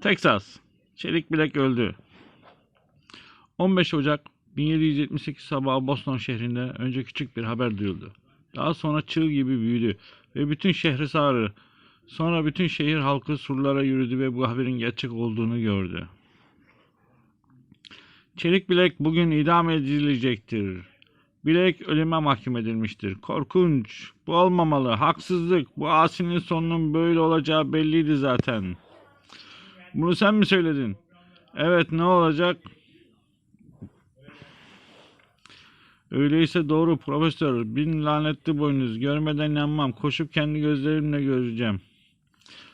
Texas. Çelik bilek öldü. 15 Ocak 1778 sabahı Boston şehrinde önce küçük bir haber duyuldu. Daha sonra çığ gibi büyüdü ve bütün şehri sardı. Sonra bütün şehir halkı surlara yürüdü ve bu haberin gerçek olduğunu gördü. Çelik bilek bugün idam edilecektir. Bilek ölüme mahkum edilmiştir. Korkunç. Bu olmamalı. Haksızlık. Bu asinin sonunun böyle olacağı belliydi zaten. Bunu sen mi söyledin? Evet ne olacak? Öyleyse doğru profesör. Bin lanetli boynuz. Görmeden inanmam. Koşup kendi gözlerimle göreceğim.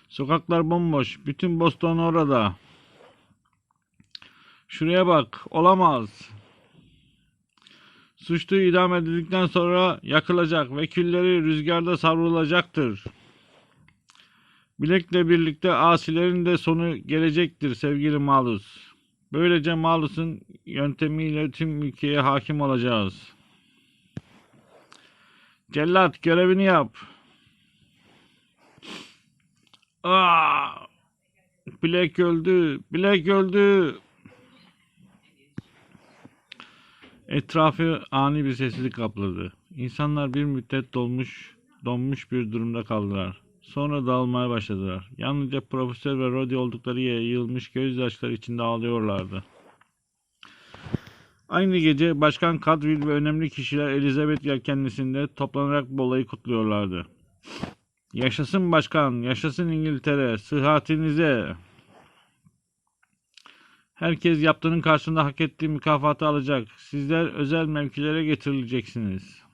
Sokaklar bomboş. Bütün Boston orada. Şuraya bak. Olamaz. Suçlu idam edildikten sonra yakılacak ve külleri rüzgarda savrulacaktır. Bilekle birlikte asilerin de sonu gelecektir sevgili Malus. Böylece Malus'un yöntemiyle tüm ülkeye hakim olacağız. Cellat görevini yap. Aa! Bilek öldü. Bilek öldü. Etrafı ani bir sessizlik kapladı. İnsanlar bir müddet dolmuş, donmuş bir durumda kaldılar. Sonra dağılmaya başladılar. Yalnızca profesör ve Rodi oldukları yere yığılmış gözyaşları içinde ağlıyorlardı. Aynı gece Başkan Cadwell ve önemli kişiler Elizabeth yelkenlisinde toplanarak bu olayı kutluyorlardı. Yaşasın başkan, yaşasın İngiltere, sıhhatinize. Herkes yaptığının karşılığında hak ettiği mükafatı alacak. Sizler özel mevkilere getirileceksiniz.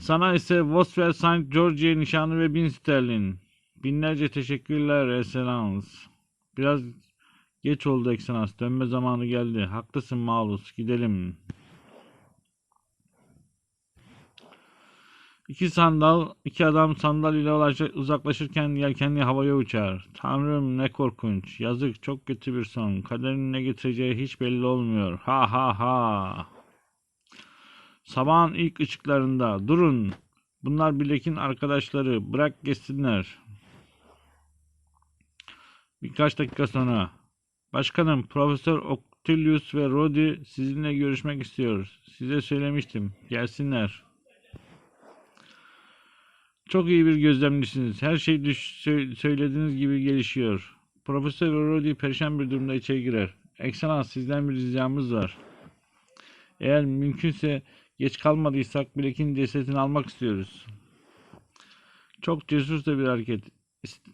Sana ise Voswell St. George'ye nişanı ve bin sterlin. Binlerce teşekkürler Excellence. Biraz geç oldu Excellence. Dönme zamanı geldi. Haklısın Malus. Gidelim. İki sandal, iki adam sandal ile uzaklaşırken yelkenli havaya uçar. Tanrım ne korkunç. Yazık çok kötü bir son. Kaderin ne getireceği hiç belli olmuyor. Ha ha ha. Sabahın ilk ışıklarında. Durun. Bunlar Bilek'in arkadaşları. Bırak geçsinler. Birkaç dakika sonra. Başkanım, Profesör Octilius ve Rodi sizinle görüşmek istiyor. Size söylemiştim. Gelsinler. Çok iyi bir gözlemcisiniz. Her şey söylediğiniz gibi gelişiyor. Profesör Rodi perişan bir durumda içeri girer. Excellence sizden bir ricamız var. Eğer mümkünse geç kalmadıysak Blake'in cesedini almak istiyoruz. Çok cesurca bir hareket. İst-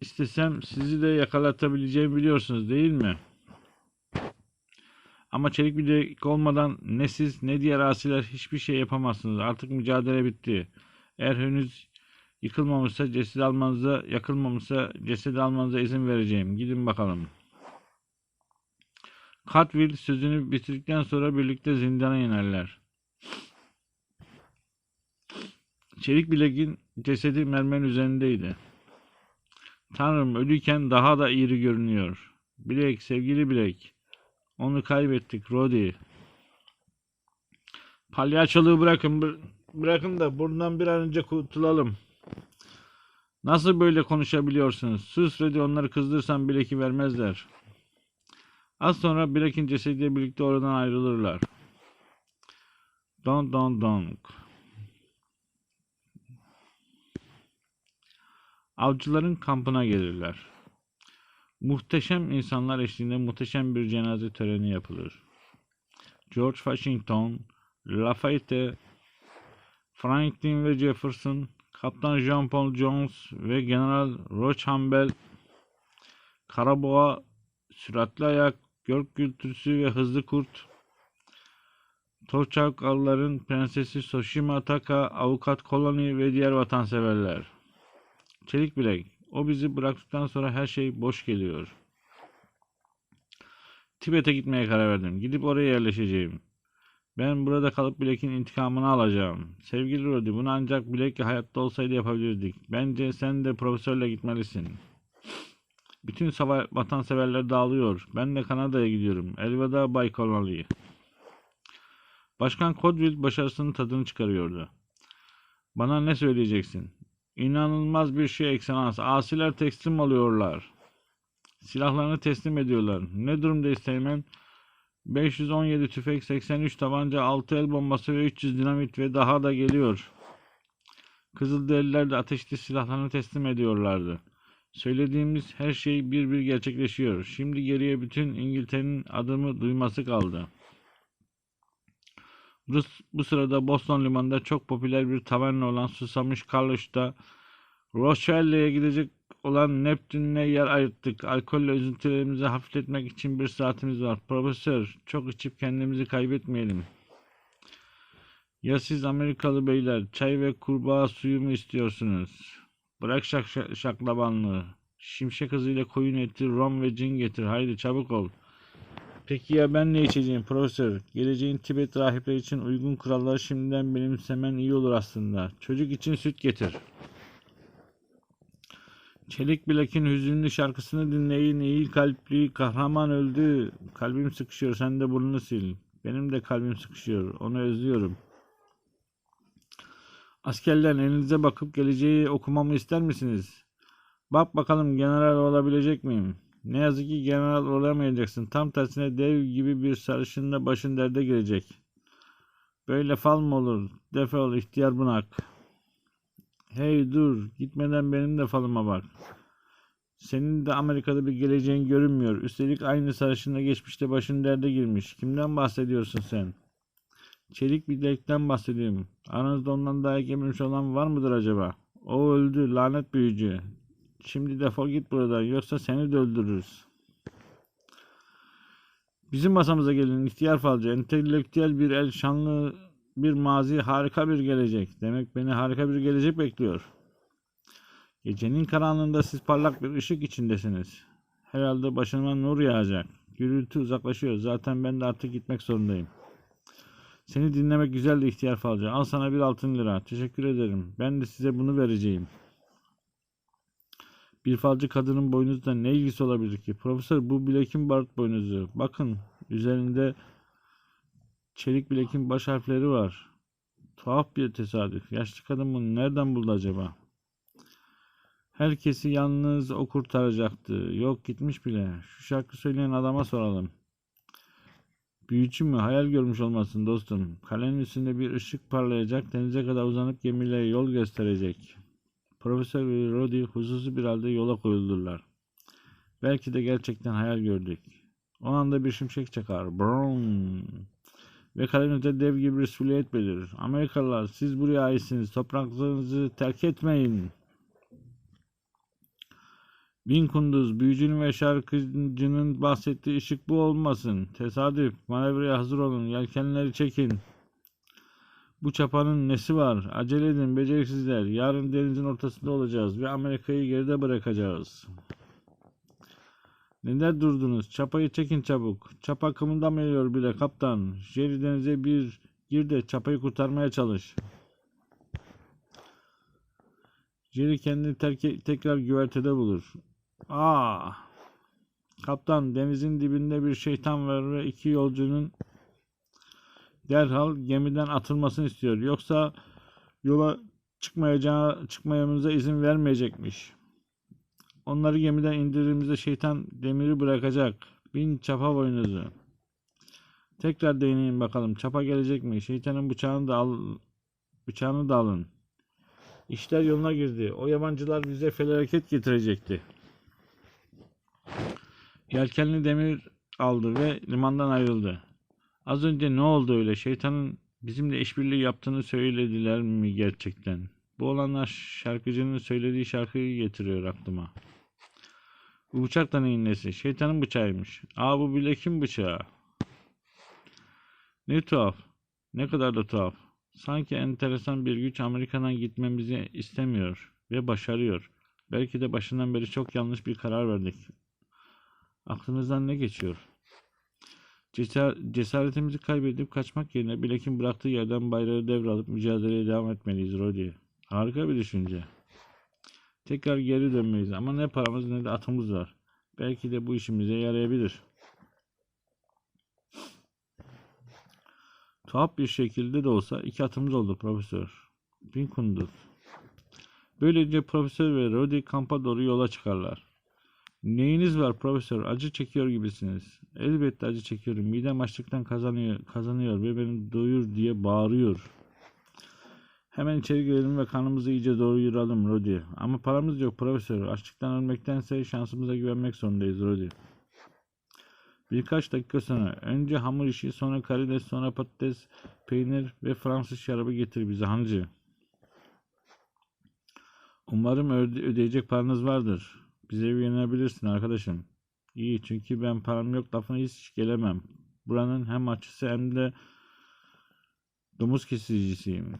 İstesem sizi de yakalatabileceğimi biliyorsunuz değil mi? Ama çelik bilek olmadan ne siz ne diğer asiler hiçbir şey yapamazsınız. Artık mücadele bitti. Eğer henüz yıkılmamışsa ceset almanıza, yakılmamışsa ceset almanıza izin vereceğim. Gidin bakalım. Cutwill sözünü bitirdikten sonra birlikte zindana inerler. Çelik bilekin cesedi mermerin üzerindeydi. Tanrım ölüyken daha da iri görünüyor. Bilek, sevgili Bilek. Onu kaybettik Rodi. Palyaçoluğu bırakın. bır- bırakın da buradan bir an önce kurtulalım. Nasıl böyle konuşabiliyorsunuz? Sus Rodi onları kızdırsan Bilek'i vermezler. Az sonra Bilek'in cesediyle birlikte oradan ayrılırlar. Don don don. Avcıların kampına gelirler. Muhteşem insanlar eşliğinde muhteşem bir cenaze töreni yapılır. George Washington, Lafayette, Franklin ve Jefferson, Kaptan Jean Paul Jones ve General Rochambeau, Karaboğa, Süratli Ayak, Gök Gürültüsü ve Hızlı Kurt, Toçakalıların Prensesi Soshima Taka, Avukat Koloni ve diğer vatanseverler. Çelik bilek. O bizi bıraktıktan sonra her şey boş geliyor. Tibet'e gitmeye karar verdim. Gidip oraya yerleşeceğim. Ben burada kalıp Blake'in intikamını alacağım. Sevgili Rodi, bunu ancak Blake hayatta olsaydı yapabilirdik. Bence sen de profesörle gitmelisin. Bütün sava- vatanseverler dağılıyor. Ben de Kanada'ya gidiyorum. Elveda Bay Connolly. Başkan Codwill başarısının tadını çıkarıyordu. Bana ne söyleyeceksin? İnanılmaz bir şey ekselans. Asiler teslim alıyorlar. Silahlarını teslim ediyorlar. Ne durumdayız Teğmen? 517 tüfek, 83 tabanca, 6 el bombası ve 300 dinamit ve daha da geliyor. Kızılderililer de ateşli silahlarını teslim ediyorlardı. Söylediğimiz her şey bir bir gerçekleşiyor. Şimdi geriye bütün İngiltere'nin adımı duyması kaldı. Bu, bu sırada Boston limanında çok popüler bir taverna olan Susamış Carlos'ta Rochelle'ye gidecek olan Neptün'le yer ayırttık. Alkolle üzüntülerimizi hafifletmek için bir saatimiz var. Profesör, çok içip kendimizi kaybetmeyelim. Ya siz Amerikalı beyler, çay ve kurbağa suyu mu istiyorsunuz? Bırak şak- şaklabanlığı. Şimşek hızıyla koyun eti, rom ve cin getir. Haydi çabuk ol. Peki ya ben ne içeceğim profesör? Geleceğin Tibet rahipleri için uygun kuralları şimdiden benimsemen iyi olur aslında. Çocuk için süt getir. Çelik Bilek'in hüzünlü şarkısını dinleyin. İyi kalpli kahraman öldü. Kalbim sıkışıyor. Sen de burnunu sil. Benim de kalbim sıkışıyor. Onu özlüyorum. Askerler elinize bakıp geleceği okumamı ister misiniz? Bak bakalım general olabilecek miyim? Ne yazık ki general olamayacaksın. Tam tersine dev gibi bir sarışınla başın derde girecek. Böyle fal mı olur? Defol ihtiyar bunak. Hey dur, gitmeden benim de falıma bak. Senin de Amerika'da bir geleceğin görünmüyor. Üstelik aynı sarışınla geçmişte başın derde girmiş. Kimden bahsediyorsun sen? Çelik bir delikten bahsediyorum. Aranızda ondan daha yememiş olan var mıdır acaba? O öldü, lanet büyücü. Şimdi defol git buradan, yoksa seni de öldürürüz. Bizim masamıza gelin ihtiyar falcı. Entelektüel bir el, şanlı bir mazi, harika bir gelecek. Demek beni harika bir gelecek bekliyor. Gecenin karanlığında siz parlak bir ışık içindesiniz. Herhalde başıma nur yağacak. Gürültü uzaklaşıyor. Zaten ben de artık gitmek zorundayım. Seni dinlemek güzeldi ihtiyar falcı. Al sana bir altın lira. Teşekkür ederim. Ben de size bunu vereceğim. Bir falcı kadının boynuzla ne ilgisi olabilir ki? Profesör bu bilekin barut boynuzu. Bakın üzerinde çelik bilekin baş harfleri var. Tuhaf bir tesadüf. Yaşlı kadın bunu nereden buldu acaba? Herkesi yalnız o kurtaracaktı. Yok gitmiş bile. Şu şarkı söyleyen adama soralım. Büyücü mü? Hayal görmüş olmasın dostum. Kalenin üstünde bir ışık parlayacak. Denize kadar uzanıp gemiyle yol gösterecek. Profesör ve Rodi huzursuz bir halde yola koyuldular. Belki de gerçekten hayal gördük. O anda bir şimşek çakar. Brum. Ve kalemde dev gibi bir silüet belirir. Amerikalılar siz buraya aitsiniz. Topraklarınızı terk etmeyin. Bin kunduz, büyücünün ve şarkıcının bahsettiği ışık bu olmasın. Tesadüf, manevraya hazır olun, yelkenleri çekin. Bu çapanın nesi var? Acele edin beceriksizler. Yarın denizin ortasında olacağız ve Amerika'yı geride bırakacağız. Neden durdunuz? Çapayı çekin çabuk. Çapa kımıldamıyor bile kaptan. Jerry denize bir gir de çapayı kurtarmaya çalış. Jerry kendini terk- tekrar güvertede bulur. Aa! Kaptan denizin dibinde bir şeytan var ve iki yolcunun derhal gemiden atılmasını istiyor. Yoksa yola çıkmayacağı çıkmamıza izin vermeyecekmiş. Onları gemiden indirdiğimizde şeytan demiri bırakacak. Bin çapa boynuzu. Tekrar deneyin bakalım. Çapa gelecek mi? Şeytanın bıçağını da al bıçağını da alın. İşler yoluna girdi. O yabancılar bize felaket getirecekti. Yelkenli demir aldı ve limandan ayrıldı. Az önce ne oldu öyle? Şeytanın bizimle işbirliği yaptığını söylediler mi gerçekten? Bu olanlar şarkıcının söylediği şarkıyı getiriyor aklıma. Bu bıçak da neyin nesi? Şeytanın bıçağıymış. Aa bu bilekin bıçağı. Ne tuhaf. Ne kadar da tuhaf. Sanki enteresan bir güç Amerika'dan gitmemizi istemiyor ve başarıyor. Belki de başından beri çok yanlış bir karar verdik. Aklınızdan ne geçiyor? Cesar- cesaretimizi kaybedip kaçmak yerine Blake'in bıraktığı yerden bayrağı devralıp mücadeleye devam etmeliyiz Rodi. Harika bir düşünce. Tekrar geri dönmeliyiz ama ne paramız ne de atımız var. Belki de bu işimize yarayabilir. Tuhaf bir şekilde de olsa iki atımız oldu profesör. Bin kunduz. Böylece profesör ve Rodi kampa doğru yola çıkarlar. Neyiniz var profesör? Acı çekiyor gibisiniz. Elbette acı çekiyorum. Midem açlıktan kazanıyor, kazanıyor ve beni doyur diye bağırıyor. Hemen içeri girelim ve karnımızı iyice doyuralım Rodi. Ama paramız yok profesör. Açlıktan ölmektense şansımıza güvenmek zorundayız Rodi. Birkaç dakika sonra önce hamur işi, sonra karides, sonra patates, peynir ve Fransız şarabı getir bize hancı. Umarım öde- ödeyecek paranız vardır. Bize güvenebilirsin arkadaşım. İyi çünkü ben param yok lafına hiç gelemem. Buranın hem aşçısı hem de domuz kesicisiyim.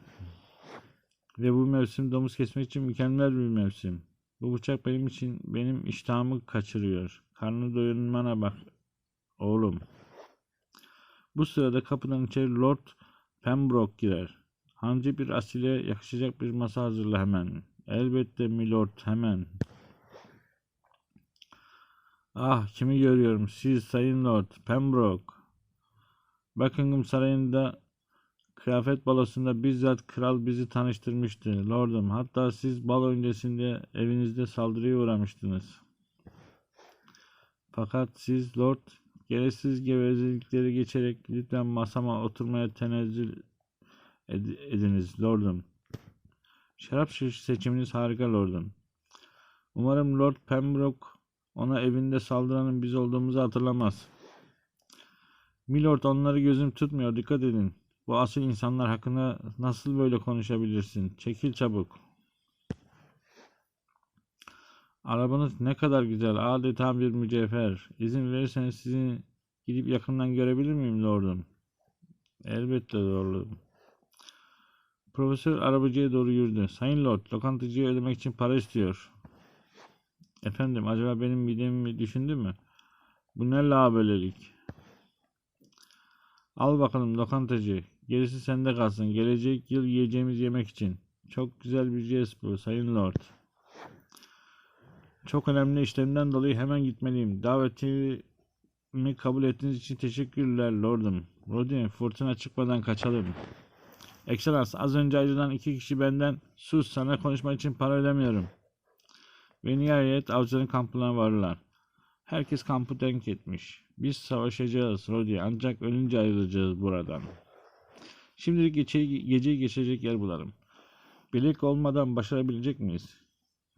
Ve bu mevsim domuz kesmek için mükemmel bir mevsim. Bu bıçak benim için benim iştahımı kaçırıyor. Karnı doyurmana bak oğlum. Bu sırada kapıdan içeri Lord Pembroke girer. Hancı bir asile yakışacak bir masa hazırla hemen. Elbette milord hemen. Ah kimi görüyorum siz sayın Lord Pembroke. Buckingham Sarayı'nda kıyafet balosunda bizzat kral bizi tanıştırmıştı lordum. Hatta siz balo öncesinde evinizde saldırıya uğramıştınız. Fakat siz lord gereksiz gevezelikleri geçerek lütfen masama oturmaya tenezzül ed- ediniz lordum. Şarap seçiminiz harika lordum. Umarım Lord Pembroke ona evinde saldıranın biz olduğumuzu hatırlamaz. Milord onları gözüm tutmuyor dikkat edin. Bu asil insanlar hakkında nasıl böyle konuşabilirsin? Çekil çabuk. Arabanız ne kadar güzel. Adeta bir mücevher. İzin verirseniz sizi gidip yakından görebilir miyim lordum? Elbette lordum. Profesör arabacıya doğru yürüdü. Sayın Lord, lokantacıya ödemek için para istiyor. Efendim, acaba benim midemi düşündü mü? Bu ne böylelik? Al bakalım lokantacı. Gerisi sende kalsın. Gelecek yıl yiyeceğimiz yemek için. Çok güzel bir jest bu, Sayın Lord. Çok önemli işlemden dolayı hemen gitmeliyim. Davetimi kabul ettiğiniz için teşekkürler Lordum. Rodin, fırtına çıkmadan kaçalım. Excellence, az önce ayrılan iki kişi benden sus sana konuşmak için para ödemiyorum. Ve nihayet avcıların kampına varırlar. Herkes kampı denk etmiş. Biz savaşacağız Rodi ancak ölünce ayrılacağız buradan. Şimdilik geceyi, geceyi geçirecek yer bulalım. Birlik olmadan başarabilecek miyiz?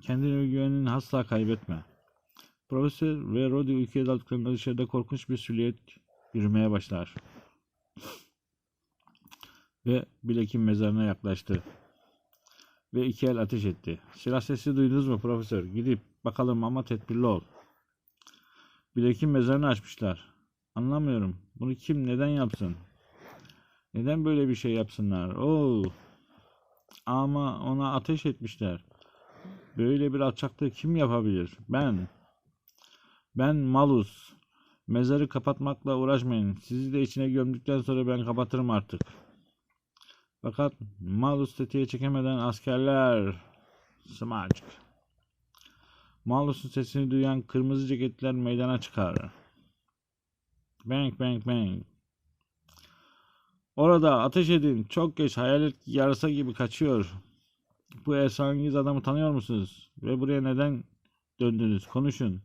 Kendine güvenini asla kaybetme. Profesör ve Rodi ülkeye daldıklarında dışarıda korkunç bir silüet yürümeye başlar. Ve Bilek'in mezarına yaklaştı. Ve iki el ateş etti. Silah sesi duydunuz mu profesör? Gidip bakalım ama tedbirli ol. Bilek'in mezarını açmışlar. Anlamıyorum. Bunu kim neden yapsın? Neden böyle bir şey yapsınlar? Oo. Ama ona ateş etmişler. Böyle bir alçaklığı kim yapabilir? Ben. Ben Malus. Mezarı kapatmakla uğraşmayın. Sizi de içine gömdükten sonra ben kapatırım artık. Fakat Malus tetiğe çekemeden askerler smaç. Malus'un sesini duyan kırmızı ceketler meydana çıkar. Bang bang bang. Orada ateş edin. Çok geç hayalet yarasa gibi kaçıyor. Bu esrangiz adamı tanıyor musunuz? Ve buraya neden döndünüz? Konuşun.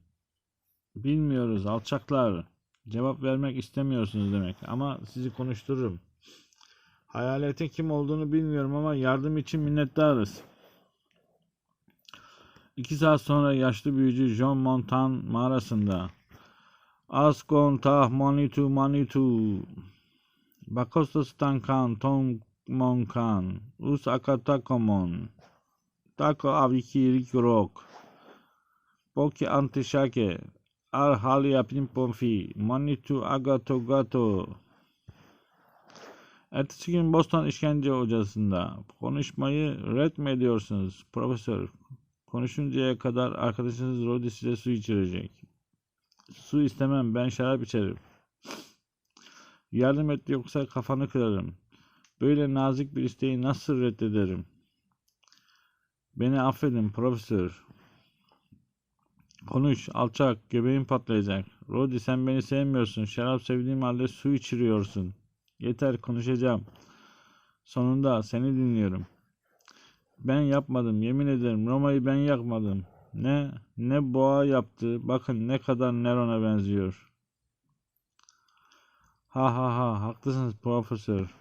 Bilmiyoruz alçaklar. Cevap vermek istemiyorsunuz demek. Ama sizi konuştururum. Hayaletin kim olduğunu bilmiyorum ama yardım için minnettarız. İki saat sonra yaşlı büyücü John Montan mağarasında. Asgon tah manitu manitu. Bakostos tankan tom monkan. Us akatakomon. Tako aviki rikrok. Poki antishake. Al halia pimpomfi. Manitu agato gato. Ertesi gün Boston işkence hocasında konuşmayı red mi ediyorsunuz profesör? Konuşuncaya kadar arkadaşınız Rodi size su içirecek. Su istemem ben şarap içerim. Yardım et yoksa kafanı kırarım. Böyle nazik bir isteği nasıl reddederim? Beni affedin profesör. Konuş alçak göbeğin patlayacak. Rodi sen beni sevmiyorsun. Şarap sevdiğim halde su içiriyorsun. Yeter konuşacağım. Sonunda seni dinliyorum. Ben yapmadım. Yemin ederim Roma'yı ben yakmadım. Ne ne boğa yaptı. Bakın ne kadar Neron'a benziyor. Ha ha ha haklısınız profesör.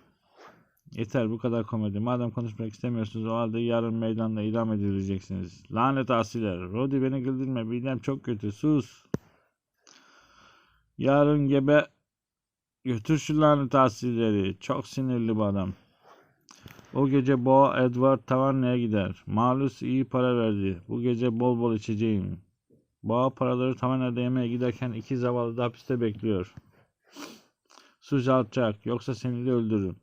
Yeter bu kadar komedi. Madem konuşmak istemiyorsunuz o halde yarın meydanda idam edileceksiniz. Lanet asiler. Rodi beni güldürme. Midem çok kötü. Sus. Yarın gebe götür şu lanet. Çok sinirli bu adam. O gece Boğa Edward taverneye gider. Malus iyi para verdi. Bu gece bol bol içeceğim. Boğa paraları tavernede yemeğe giderken iki zavallı da hapiste bekliyor. Sus alçak yoksa seni de öldürürüm.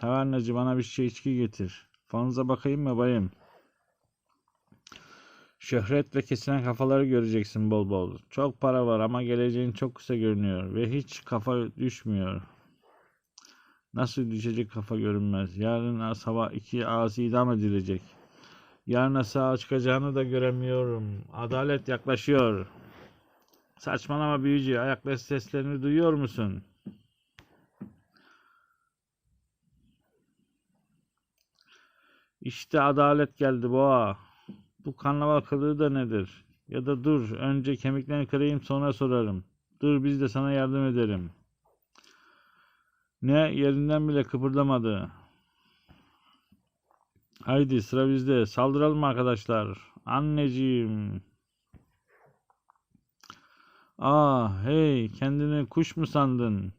Tavernacı bana bir şey içki getir. Fanıza bakayım mı bayım? Şöhret ve kesilen kafaları göreceksin bol bol. Çok para var ama geleceğin çok kısa görünüyor ve hiç kafa düşmüyor. Nasıl düşecek kafa görünmez. Yarın sabah iki ağzı idam edilecek. Yarına sağ çıkacağını da göremiyorum. Adalet yaklaşıyor. Saçmalama büyücü. Ayakları seslerini duyuyor musun? İşte adalet geldi boğa. Bu karnaval kılığı da nedir? Ya da dur önce kemiklerini kırayım sonra sorarım. Dur biz de sana yardım ederim. Ne yerinden bile kıpırdamadı. Haydi sıra bizde. Saldıralım arkadaşlar. Anneciğim. Aa hey kendini kuş mu sandın?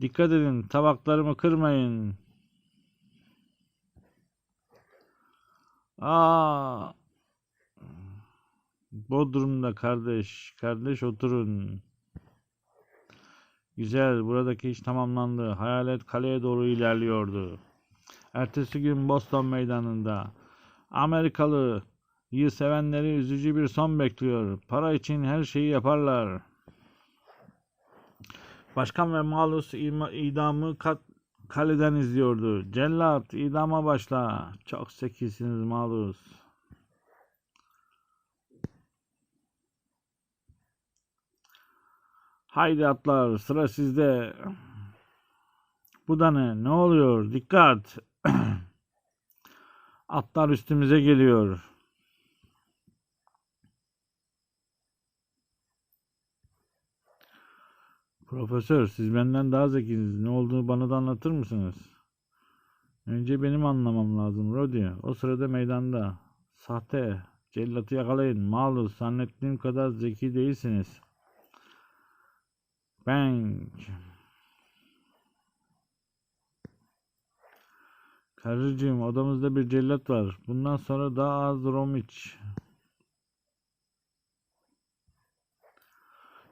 Dikkat edin tabaklarımı kırmayın. Aa Bodrum'da kardeş, kardeş oturun. Güzel, buradaki iş tamamlandı. Hayalet kaleye doğru ilerliyordu. Ertesi gün Boston meydanında Amerikalı yı sevenleri üzücü bir son bekliyor. Para için her şeyi yaparlar. Başkan ve Malus idamı kat, kaleden izliyordu. Cellat idama başla. Çok zekisiniz Malus. Haydi atlar sıra sizde. Bu da ne? Ne oluyor? Dikkat. Atlar üstümüze geliyor. Profesör, siz benden daha zekisiniz. Ne olduğunu bana da anlatır mısınız? Önce benim anlamam lazım Rodi. O sırada meydanda. Sahte. Cellatı yakalayın. Malus, zannettiğim kadar zeki değilsiniz. Bang. Karıcığım odamızda bir cellat var. Bundan sonra daha az rom iç.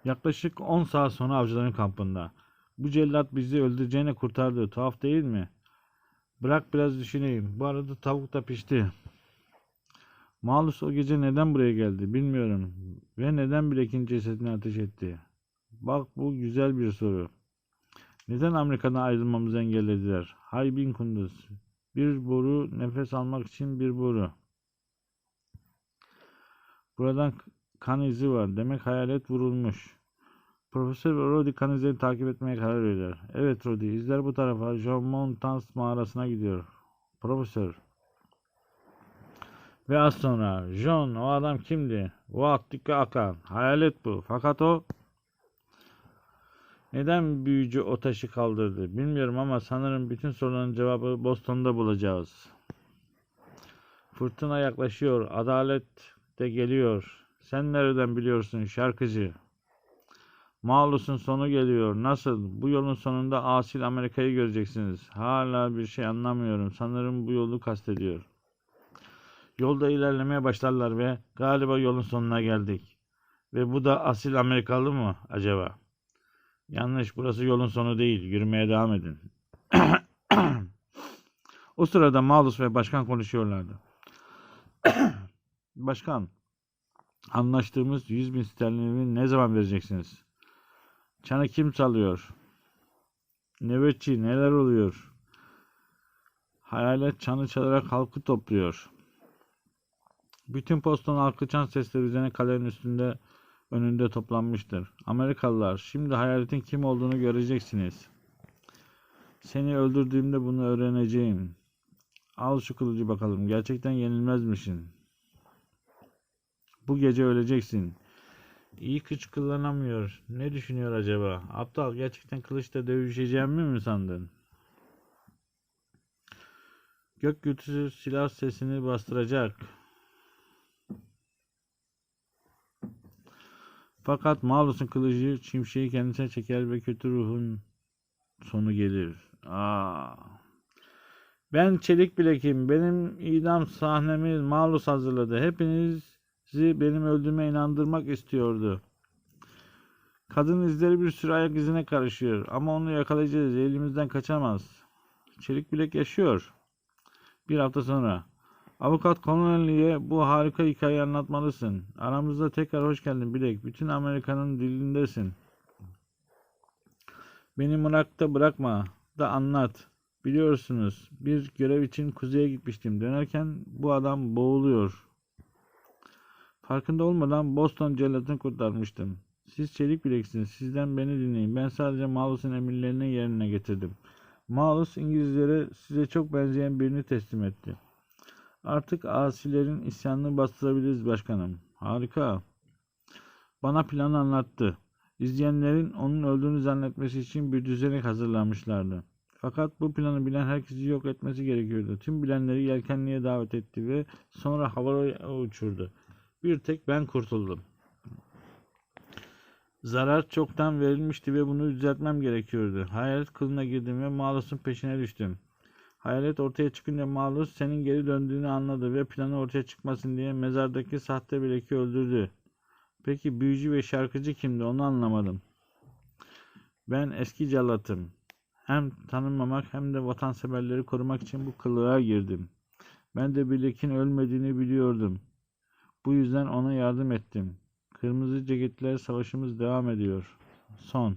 Yaklaşık 10 saat sonra avcıların kampında. Bu cellat bizi öldüreceğine kurtardı. Tuhaf değil mi? Bırak biraz düşüneyim. Bu arada tavuk da pişti. Malus o gece neden buraya geldi bilmiyorum. Ve neden Blake'in cesedine ateş etti. Bak bu güzel bir soru. Neden Amerika'dan ayrılmamızı engellediler? Hay bin kunduz. Bir boru nefes almak için bir boru. Buradan kan izi var. Demek hayalet vurulmuş. Profesör ve Rodi kan izlerini takip etmeye karar veriyor. Evet Rodi, izler bu tarafa. John Montans mağarasına gidiyor. Profesör. Ve az sonra John o adam kimdi? Vaattika Akan. Hayalet bu. Fakat o neden büyücü o taşı kaldırdı? Bilmiyorum ama sanırım bütün soruların cevabı Boston'da bulacağız. Fırtına yaklaşıyor. Adalet de geliyor. Sen nereden biliyorsun şarkıcı? Malus'un sonu geliyor. Nasıl? Bu yolun sonunda asil Amerika'yı göreceksiniz. Hala bir şey anlamıyorum. Sanırım bu yolu kastediyor. Yolda ilerlemeye başlarlar ve galiba yolun sonuna geldik. Ve bu da asil Amerikalı mı acaba? Yanlış, burası yolun sonu değil. Yürümeye devam edin. o sırada Malus ve başkan konuşuyorlardı. başkan, anlaştığımız 100 bin sterlini ne zaman vereceksiniz? Çanı kim çalıyor? Nöbetçi, neler oluyor? Hayalet çanı çalarak halkı topluyor. Bütün poston halkı çan sesleri üzerine kalenin üstünde önünde toplanmıştır. Amerikalılar, şimdi hayaletin kim olduğunu göreceksiniz. Seni öldürdüğümde bunu öğreneceğim. Al şu kılıcı bakalım. Gerçekten yenilmezmişsin. Bu gece öleceksin. İyi kıç kullanamıyor. Ne düşünüyor acaba? Aptal gerçekten kılıçla dövüşeceğimi mi sandın? Gök gürültüsü silah sesini bastıracak. Fakat Malus'un kılıcı şimşeği kendisine çeker ve kötü ruhun sonu gelir. Aa. Ben çelik bilekim. Benim idam sahnemi Malus hazırladı. Hepinizi benim öldüğüme inandırmak istiyordu. Kadın izleri bir sürü ayak izine karışıyor. Ama onu yakalayacağız. Elimizden kaçamaz. Çelik bilek yaşıyor. Bir hafta sonra. Avukat Connelly'e bu harika hikayeyi anlatmalısın. Aramızda tekrar hoş geldin Bilek. Bütün Amerika'nın dilindesin. Beni Irak'ta bırakma da anlat. Biliyorsunuz bir görev için kuzeye gitmiştim. Dönerken bu adam boğuluyor. Farkında olmadan Boston cellatını kurtarmıştım. Siz çelik bileksiniz. Sizden beni dinleyin. Ben sadece Malus'un emirlerini yerine getirdim. Malus İngilizlere size çok benzeyen birini teslim etti. Artık asilerin isyanını bastırabiliriz başkanım. Harika. Bana planı anlattı. İzleyenlerin onun öldüğünü zannetmesi için bir düzenek hazırlamışlardı. Fakat bu planı bilen herkesi yok etmesi gerekiyordu. Tüm bilenleri yelkenliğe davet etti ve sonra havaya uçurdu. Bir tek ben kurtuldum. Zarar çoktan verilmişti ve bunu düzeltmem gerekiyordu. Hayalet kılına girdim ve Malus'un peşine düştüm. Hayalet ortaya çıkınca Malus senin geri döndüğünü anladı ve planı ortaya çıkmasın diye mezardaki sahte bileki öldürdü. Peki büyücü ve şarkıcı kimdi onu anlamadım. Ben eski cellatım. Hem tanınmamak hem de vatanseverleri korumak için bu kılığa girdim. Ben de Bilek'in ölmediğini biliyordum. Bu yüzden ona yardım ettim. Kırmızı ceketler savaşımız devam ediyor. Son.